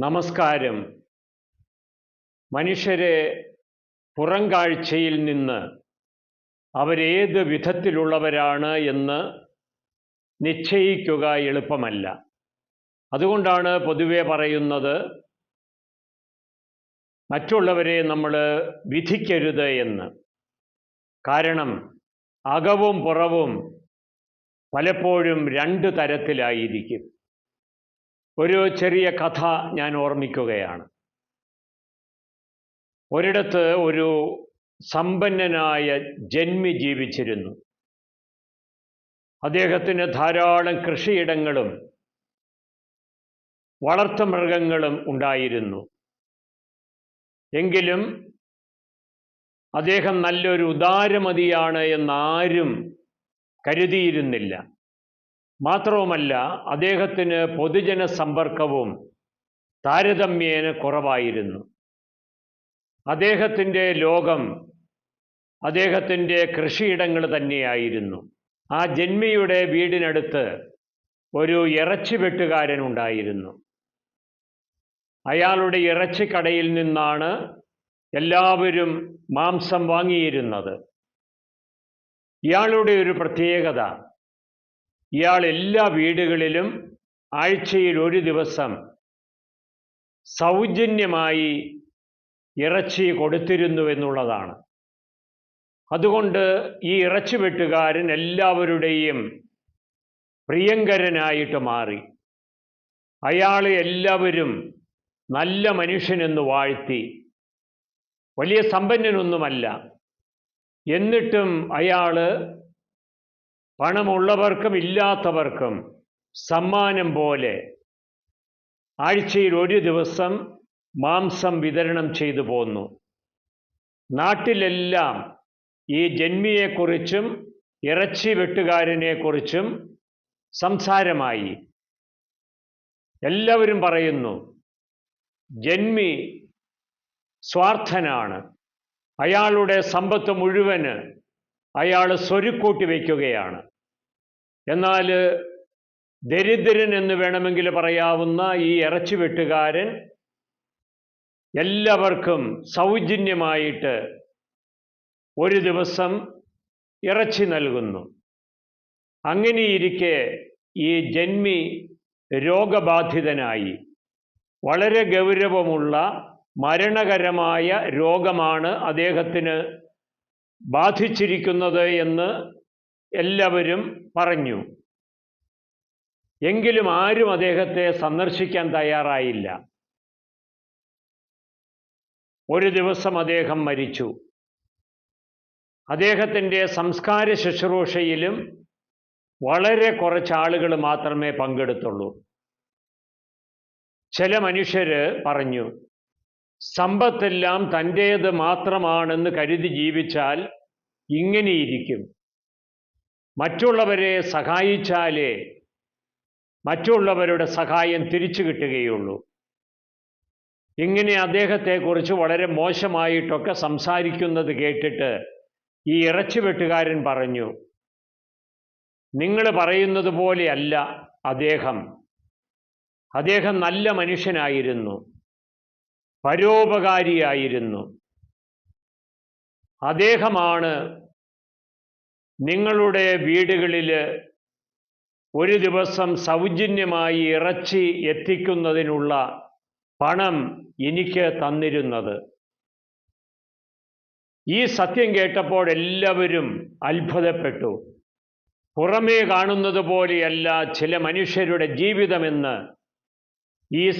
നമസ്കാരം. മനുഷ്യരെ പുറം കാഴ്ചയിൽ നിന്ന് അവരേത് വിധത്തിലുള്ളവരാണ് എന്ന് നിശ്ചയിക്കുക എളുപ്പമല്ല. അതുകൊണ്ടാണ് പൊതുവെ പറയുന്നത് മറ്റുള്ളവരെ നമ്മൾ വിധിക്കരുത് എന്ന്. കാരണം അകവും പുറവും പലപ്പോഴും രണ്ട് തരത്തിലായിരിക്കും. ഒരു ചെറിയ കഥ ഞാൻ ഓർമ്മിക്കുകയാണ്. ഒരിടത്ത് ഒരു സമ്പന്നനായ ജന്മി ജീവിച്ചിരുന്നു. അദ്ദേഹത്തിന് ധാരാളം കൃഷിയിടങ്ങളും വളർത്തുമൃഗങ്ങളും ഉണ്ടായിരുന്നു. എങ്കിലും അദ്ദേഹം നല്ലൊരു ഉദാരമതിയാണ് എന്നാരും കരുതിയിരുന്നില്ല. മാത്രവുമല്ല അദ്ദേഹത്തിന് പൊതുജന സമ്പർക്കവും താരതമ്യേന കുറവായിരുന്നു. അദ്ദേഹത്തിന്റെ ലോകം അദ്ദേഹത്തിന്റെ കൃഷിയിടങ്ങൾ തന്നെയായിരുന്നു. ആ ജന്മിയുടെ വീടിനടുത്ത് ഒരു ഇറച്ചി വെട്ടുകാരൻ ഉണ്ടായിരുന്നു. അയാളുടെ ഇറച്ചിക്കടയിൽ നിന്നാണ് എല്ലാവരും മാംസം വാങ്ങിയിരുന്നത്. ഇയാളുടെ ഒരു പ്രത്യേകത ഇയാൾ എല്ലാ വീടുകളിലും ആഴ്ചയിൽ ഒരു ദിവസം സൗജന്യമായി ഇറച്ചി കൊടുത്തിരുന്നു എന്നുള്ളതാണ്. അതുകൊണ്ട് ഈ ഇറച്ചി വെട്ടുകാരൻ എല്ലാവരുടെയും പ്രിയങ്കരനായിട്ട് മാറി. അയാളെ എല്ലാവരും നല്ല മനുഷ്യനെന്ന് വാഴ്ത്തി. വലിയ സമ്പന്നനൊന്നുമല്ല. എന്നിട്ടും അയാൾ പണമുള്ളവർക്കും ഇല്ലാത്തവർക്കും സമ്മാനം പോലെ ആഴ്ചയിൽ ഒരു ദിവസം മാംസം വിതരണം ചെയ്തു പോന്നു. നാട്ടിലെല്ലാം ഈ ജന്മിയെക്കുറിച്ചും ഇറച്ചി വെട്ടുകാരനെക്കുറിച്ചും സംസാരമായി. എല്ലാവരും പറയുന്നു ജന്മി സ്വാർത്ഥനാണ്. അയാളുടെ സമ്പത്ത് മുഴുവൻ അയാൾ സ്വരുക്കൂട്ടി വയ്ക്കുകയാണ് എന്നാൽ ദരിദ്രൻ എന്ന് വേണമെങ്കിൽ പറയാവുന്ന ഈ ഇറച്ചി വെട്ടുകാരൻ എല്ലാവർക്കും സൗജന്യമായിട്ട് ഒരു ദിവസം ഇറച്ചി നൽകുന്നു. അങ്ങനെയിരിക്കെ ഈ ജന്മി രോഗബാധിതനായി. വളരെ ഗൗരവമുള്ള മരണകരമായ രോഗമാണ് അദ്ദേഹത്തിന് ബാധിച്ചിരിക്കുന്നത് എന്ന് എല്ലാവരും പറഞ്ഞു. എങ്കിലും ആരും അദ്ദേഹത്തെ സന്ദർശിക്കാൻ തയ്യാറായില്ല. ഒരു ദിവസം അദ്ദേഹം മരിച്ചു. അദ്ദേഹത്തിന്റെ സംസ്കാര ശുശ്രൂഷയിലും വളരെ കുറച്ച് ആളുകൾ മാത്രമേ പങ്കെടുത്തുള്ളൂ. ചില മനുഷ്യർ പറഞ്ഞു സമ്പത്തെല്ലാം തന്റേത് മാത്രമാണെന്ന് കരുതി ജീവിച്ചാൽ ഇങ്ങനെയിരിക്കും. മറ്റുള്ളവരെ സഹായിച്ചാലേ മറ്റുള്ളവരുടെ സഹായം തിരിച്ചു കിട്ടുകയുള്ളൂ. ഇങ്ങനെ അദ്ദേഹത്തെക്കുറിച്ച് വളരെ മോശമായിട്ടൊക്കെ സംസാരിക്കുന്നത് കേട്ടിട്ട് ഈ ഇറച്ചി വെട്ടുകാരൻ പറഞ്ഞു നിങ്ങൾ പറയുന്നത് പോലെയല്ല അദ്ദേഹം. അദ്ദേഹം നല്ല മനുഷ്യനായിരുന്നു. പരോപകാരിയായിരുന്നു. അദ്ദേഹമാണ് നിങ്ങളുടെ വീടുകളിൽ ഒരു ദിവസം സൗജന്യമായി ഇറച്ചി എത്തിക്കുന്നതിനുള്ള പണം എനിക്ക് തന്നിരുന്നത്. ഈ സത്യം കേട്ടപ്പോൾ എല്ലാവരും അത്ഭുതപ്പെട്ടു. പുറമേ കാണുന്നത് പോലെയല്ല ചില മനുഷ്യരുടെ ജീവിതമെന്ന് ഈ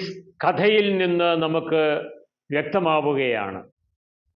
കഥയിൽ നിന്ന് നമുക്ക് വ്യക്തമാവുകയാണ്.